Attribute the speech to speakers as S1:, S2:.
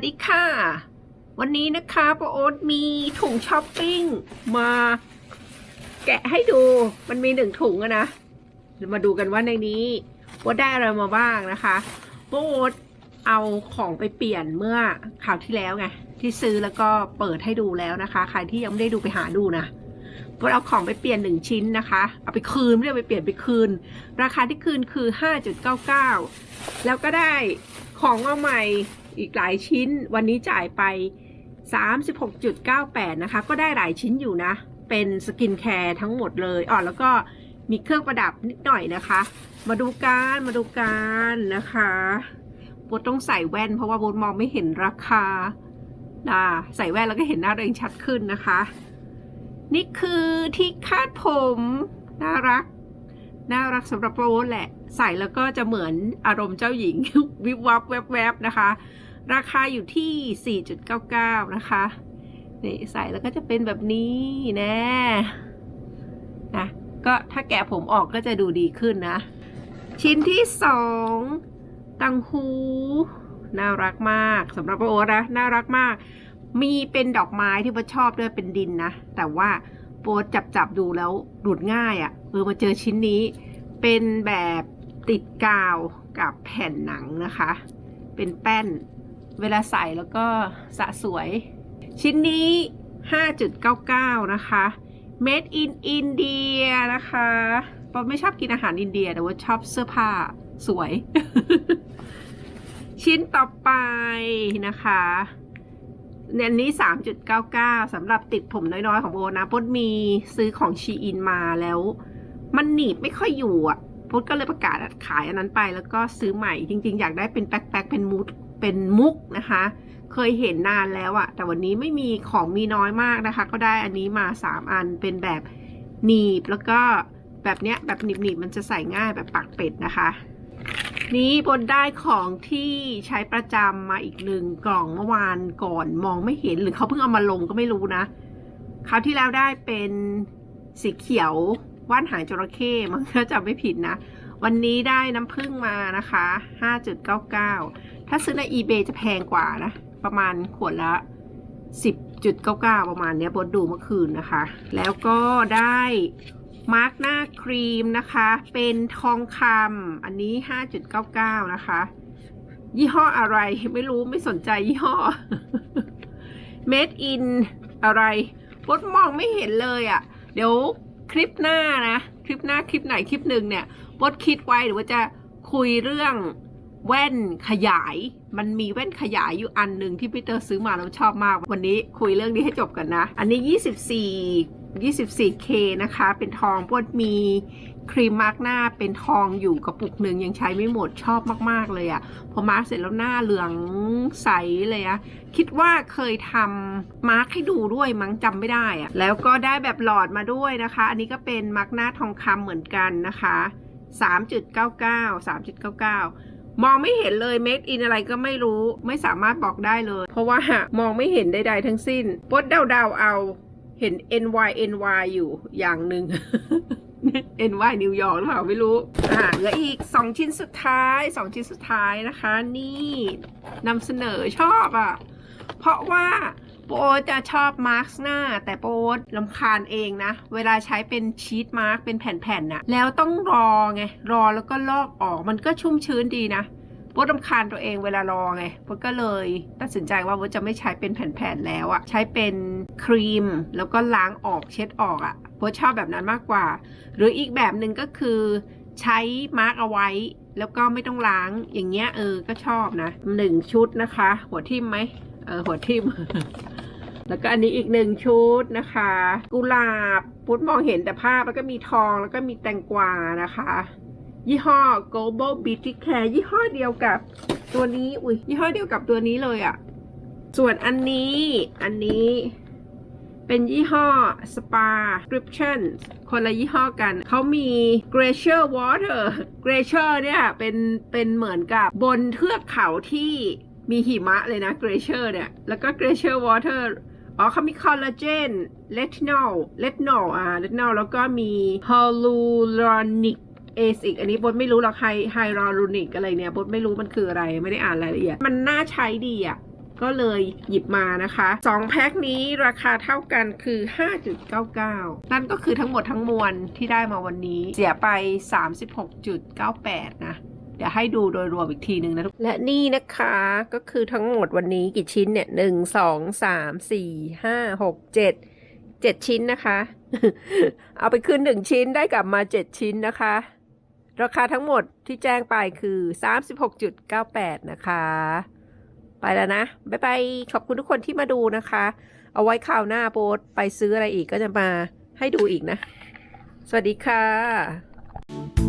S1: วัสดีค่ะ วันนี้นะคะป้าโอ๊ตมีถุงช้อปปิ้งมา แกะให้ดูมันมีหนึ่งถุงอะนะเดี๋ยวมาดูกันว่าในนี้ว่าได้อะไรมาบ้างนะคะป้าโอ๊ตเอาของไปเปลี่ยนเมื่อคราวที่แล้วไงที่ซื้อแล้วก็เปิดให้ดูแล้วนะคะ ใครที่ยังไม่ได้ดูไปหาดูนะป้าเอาของไปเปลี่ยนหนึ่งชิ้นนะคะเอาไปคืนไม่ได้ไปเปลี่ยนไปคืน ราคาที่คืนคือ 5.99 แล้วก็ได้ ของมาใหม่อีกหลายชิ้น วันนี้จ่ายไป 36.98 นะคะ ก็ได้หลายชิ้นอยู่นะ เป็นสกินแคร์ทั้งหมดเลยอ๋อแล้วก็มีเครื่องประดับนิดหน่อยนะคะ มาดูกันมาดูกันนะคะโบต้องใส่แว่นเพราะว่าโบมองไม่เห็นราคานะใส่แว่นแล้วก็เห็นหน้าตัวเองชัดขึ้นนะคะ นี่คือที่คาดผม น่ารัก น่ารักสำหรับโบแหละ ใส่แล้วก็จะเหมือนอารมณ์เจ้าหญิง วิบวับแวบๆนะคะ ราคาอยู่ที่ 4.99 นะคะนี่ใส่แล้วก็จะเป็นแบบนี้แน่นะก็ถ้าแกะผมออกก็จะดูดีขึ้นนะ ชิ้นที่สองตังหูน่ารักมากสำหรับโอ๊ตนะน่ารักมาก มีเป็นดอกไม้ที่โบทชอบด้วยเป็นดินนะ แต่ว่าโบทจับจับๆดูแล้วดูดง่ายอะ่ะเออมาเจอชิ้นนี้ เป็นแบบ ติดกาวกับแผ่นหนังนะคะ เป็นแป้น เวลาใส่แล้วก็สะสวย ชิ้นนี้ 5.99 นะคะ made in India นะคะปอไม่ชอบกินอาหารอินเดีย แต่ว่าชอบเสื้อผ้าสวย ชิ้นต่อไปนะคะเนี่ยอันนี้ 3.99สำหรับติดผมน้อยๆ ของโบนะพดมีซื้อของชีอินมาแล้ว มันหนีบไม่ค่อยอยู่อะ พดก็เลยประกาศขายอันนั้นไปแล้วก็ซื้อใหม่จริง ๆ อยากได้เป็นแป๊กๆเป็นมุดเป็นมุกนะคะ เคยเห็นนานแล้วอะแต่วันนี้ไม่มีของมีน้อยมากนะคะ ก็ได้อันนี้มา 3 อันเป็นแบบหนีบแล้วก็แบบเนี้ยแบบหนีบๆมันจะใส่ง่ายแบบปากเป็ดนะคะ นี้บนได้ของที่ใช้ประจำมาอีกหนึ่งกล่องเมื่อวานก่อนมองไม่เห็นหรือเขาเพิ่งเอามาลงก็ไม่รู้นะคราวที่แล้วได้เป็นสีเขียว ว่านหางจระเข้มันก็จะไม่ผิดนะ วันนี้ได้น้ำผึ้งมานะคะ 5.99 ถ้าซื้อใน eBay จะแพงกว่านะ ประมาณขวดละ 10.99 ประมาณเนี้ยบดดูเมื่อคืนนะคะ แล้วก็ได้มาร์กหน้าครีมนะคะ เป็นทองคำอันนี้ 5.99 นะคะ ยี่ห้ออะไรไม่รู้ไม่สนใจยี่ห้อ made in อะไรบดมองไม่เห็นเลยอะ่ะ เดี๋ยว คลิปหน้านะ คลิปหน้าคลิปไหนคลิปหนึ่งเนี่ยบดคิดไว้หรือว่าจะคุยเรื่อง แว่นขยาย มันมีแว่นขยายอยู่อันหนึ่งที่พีเตอร์ซื้อมาแล้วชอบมาก วันนี้คุยเรื่องนี้ให้จบกันนะ อันนี้ 24 24K นะคะ เป็นทองพวดมีครีมมาร์กหน้าเป็นทองอยู่กระปุกหนึ่งยังใช้ไม่หมดชอบมาก ๆ เลยอะ่ะ พอมาร์กเสร็จแล้วหน้าเหลืองใสเลยอะคิดว่าเคยทำมาร์กให้ดูด้วยมั้งจำไม่ได้อะแล้วก็ได้แบบหลอดมาด้วยนะคะ อันนี้ก็เป็นมาร์กหน้าทองคำเหมือนกันนะคะ 3.99 3.99 มองไม่เห็นเลย made in อะไรก็ไม่รู้ ไม่สามารถบอกได้เลย เพราะว่ามองไม่เห็นใดๆทั้งสิ้นปดเดาๆเอา เห็น NY NY อยู่อย่างหนึ่ง NY นิวยอร์กหรือเปล่าไม่รู้ อ่าเหลืออีก 2 ชิ้นสุดท้าย 2 ชิ้นสุดท้ายนะคะ นี่นำเสนอชอบอะ เพราะว่า โปจะชอบมาร์กหน้า แต่โปลำคาญเองนะ เวลาใช้เป็นชีตมาร์กเป็นแผ่นๆน่ะแล้วต้องรอไง รอแล้วก็ลอกออกมันก็ชุ่มชื้นดีนะโปรลำคาญตัวเองเวลารอไงโปก็เลยตัดสินใจว่าโปจะไม่ใช้เป็นแผ่นๆแล้วอะใช้เป็นครีม แล้วก็ล้างออกเช็ดออกอะโปชอบแบบนั้นมากกว่า หรืออีกแบบหนึ่งก็คือใช้มาร์กเอาไว้แล้วก็ไม่ต้องล้างอย่างเงี้ยเออก็ชอบนะหนึ่งชุดนะคะ หัวทิ่มไหมเออหัวทิ่ม แล้วก็อันนี้อีกหนึ่งชุดนะคะ กุหลาบพุทมองเห็นแต่ภาพแล้วก็มีทองแล้วก็มีแตงกวานะคะ ยี่ห้อ Global Beauty Care ยี่ห้อเดียวกับตัวนี้อุ้ยยี่ห้อเดียวกับตัวนี้เลยอะ่ะ ส่วนอันนี้อันนี้เป็นยี่ห้อ Spa Prescription คนละยี่ห้อกัน เขามี Glacier Water Glacier เนี่ยเป็นเป็นเหมือนกับบนเทือกเขาที่มีหิมะเลยนะ Glacier เนี่ย แล้วก็ Glacier Water อ๋อเขามีคอลลาเจนเลทินอลเลทินอลอ่าเลทินอลแล้วก็มีฮอลูรอนิกเอซิกอันนี้บดไม่รู้หรอกไฮไฮรอลูนิกอะไรเนี่ยบดไม่รู้มันคืออะไรไม่ได้อ่านรายละเอียด มันน่าใช้ดีอะก็เลยหยิบมานะคะ 2 แพ็คนี้ราคาเท่ากันคือ 5.99 นั่นก็คือทั้งหมดทั้งมวลที่ได้มาวันนี้ เสียไป 36.98 นะ เดี๋ยวให้ดูโดยรวมอีกทีหนึ่งนะทุกและนี่นะคะก็คือทั้งหมดวันนี้กี่ชิ้นเนี่ยหนึ่งสองสามสี่ห้าหกเจ็ดเจ็ดชิ้นนะคะ เอาไปคืนหนึ่งชิ้นได้กลับมาเจ็ดชิ้นนะคะ ราคาทั้งหมดที่แจ้งไปคือ36.98นะคะ ไปแล้วนะ บ๊ายบาย ขอบคุณทุกคนที่มาดูนะคะ เอาไว้ข่าวหน้าโบสไปซื้ออะไรอีกก็จะมาให้ดูอีกนะ สวัสดีค่ะ